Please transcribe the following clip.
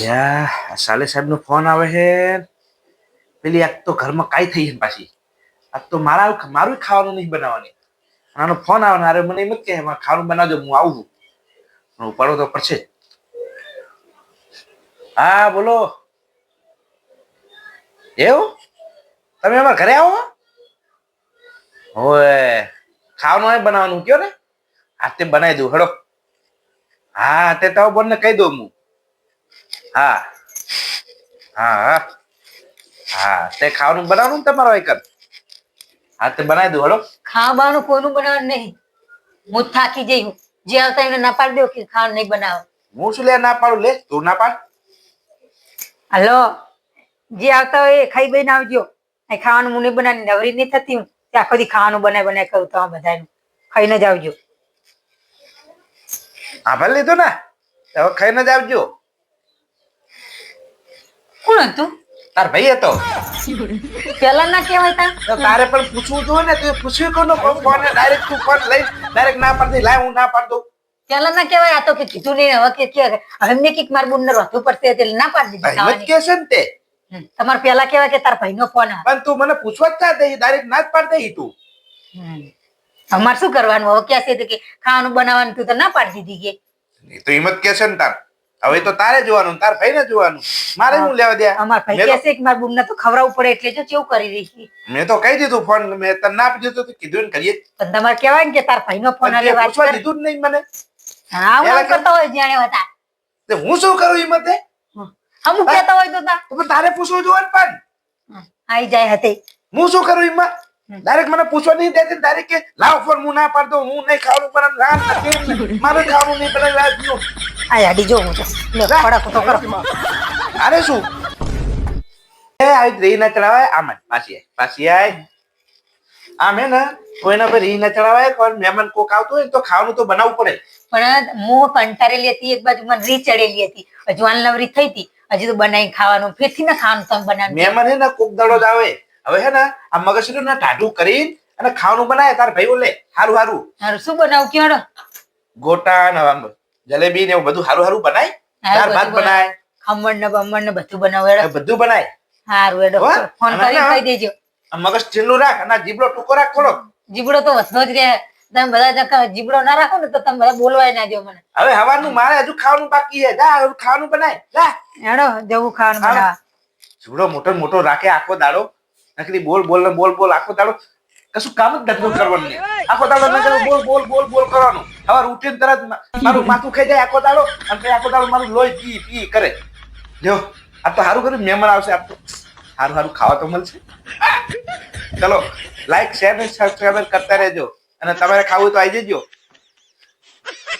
યા, સાલે સાહેબનો ફોન આવે છે. પેલી આજ તો ઘરમાં કાંઈ થઈ છે પાછી. આજ તો મારા મારું ખાવાનું નહીં બનાવવાની. આનો ફોન આવે અરે મને એમ જ કે "એમાં ખાવાનું બનાવજો, હું આવું ઉપાડો તો પડશે. હા, બોલો. એવું? તમે અમારા ઘરે આવો? હોય ખાવાનું હોય બનાવવાનું, કયો ને? આ તે બનાવી દઉં, હડો. હા, તે તો બોલને કહી દઉં હું. હા. હા હા. તે ખાવાનું બનાવવાનું તમારો એક હા તે બનાવી દઉં હલો. ખાવાનું કોઈનું બનાવવાનું નહીં. હું થાકી જઈ હું. જે આવતા એને ના પાડી દો કે ખાવાનું નહીં બનાવો હું શું લે ના પાડું? લે તું ના પાડ. હલો. જે આવતા હોય એ ખાઈ બઈને આવજો. ખાવાનું હું નહીં બનાવી નવરી નહીં થતી હું. ત્યાં આખો ખાવાનું બનાય બનાવી કરું તો બધાનું. ખાઈને જ આવજો. હા ભલે લીધું ને? હવે ખાઈને જ આવજો. કોણ હતું? તાર ભાઈ હતો. પેલા ના કહેવાય તા? તારે પણ પૂછવું જોઈએ ને તું પૂછ્યું કોનો? ફોન ડાયરેક્ટ તું ફોન લઈ ડાયરેક્ટ ના પાડતી લાય હું ના પાડતો. પેલા ના કહેવાય આ તો કે કીધું નહીં હવે કે કે હવે કીક માર બુન વધુ પડશે એટલે ના પાડી દીધી ભાઈ કે છે ને તે. તમાર પેલા કહેવાય કે તાર ભાઈ નો ફોન પણ તું મને પૂછવા જ ના દે ડાયરેક્ટ ના જ પાડ દે તું. અમાર અમારે શું કરવાનું? હવે ક્યાં છે કે ખાવાનું બનાવવાનું તું તો ના પાડી દીધી કે. તો હિંમત કે છે ને તાર. હવે તો તારે જોવાનું તાર ભાઈ ને જોવાનું. મારે હું. લેવા દે? અમાર ભાઈ મેં કહે તો- છે કે મારા બુનને તો ખવડાવવું પડે એટલે જો કેવું કરી રહી છે મેં તો કહી દીધું ફોન મેં તને ના આપી દીધું કીધું ને કરીએ. પણ તમારે કહેવાય ને કે તાર ભાઈનો ફોન આવે વાત પૂછવા દીધું જ નહીં મને. હા હું કરતો હોય જાણે હતા. તે હું શું કરું ઈ મતે? અમુક કહેતા હોય તો તા. તો તારે પૂછવું જોઈએ ને પણ આઈ જાય હતી હું શું કરું એમાં ડાયરેક્ટ મને પૂછવા નહીં દેતી ડાયરેક્ટ કે લાવ ફોન હું ના પાડતો હું નહીં ખાવાનું પણ રાત મારે ખાવાનું નહીં પણ રાત. આ યાડી જો હું લે ખોડા તો કરો. અરે શું? એ આવી રીહ ના ચડાવાય આમ જ, પાછી આય પાછી આય. આમ હે ને કોઈના પર ના ચડાવાય કોઈ મહેમાન કોક આવતું હોય તો ખાવાનું તો બનાવવું પડે. પણ હું કંટાળેલી હતી એક બાજુ મને રી ચડેલી હતી. હજુ થઈ હતી. હજી તો બનાવી ખાવાનું ફેરથી ને ખાવાનું તમે બનાવી મહેમાન હે ને કોક દડો જ આવે. હવે હે ને આ મગજ ને ટાઢું કરી અને ખાવાનું બનાવે તાર ભાઈ લે. હારું હારું. હારું શું બનાવું ક્યાં ગોટા ને જલેબી ને એવું બધું સારું હારું બનાય? દાળ ભાત બનાય. ખમણ ને બમણ ને બધું બનાવે. બધું બનાય? સારું એડો ફોન કરી કહી દેજો. મગજ ઢીલું રાખ અને જીબડો ટૂંકો રાખ થોડો જીબડો તો વધતો જ રહે. તમે બધા જીબડો ના રાખો ને તો તમે બધા બોલવાય ના જો મને. હવે હવાનું મારે હજુ ખાવાનું બાકી છે. જા હવે ખાવાનું બનાય. જા. એડો જવું ખાવાનું બનાવ જીબડો મોટો મોટો રાખે આખો દાડો. નકરી બોલ બોલ ને બોલ બોલ આખો દાડો. કશું કામ જ નથી કરવાનું. આખો દાડો બોલ બોલ બોલ બોલ કરવાનું. હવે ઉઠીને તરત મારું માથું ખાઈ જાય, આખો દાડો, અને આખો દાડો મારું લોહી પી પી કરે. જો આ તો સારું કર્યું, મહેમાન આવશે આપ તો. સારું સારું ખાવા તો મળશે. ચલો લાઈક શેર ને સબસ્ક્રાઈબર કરતા રહેજો. અને તમારે ખાવું તો આવી જજો.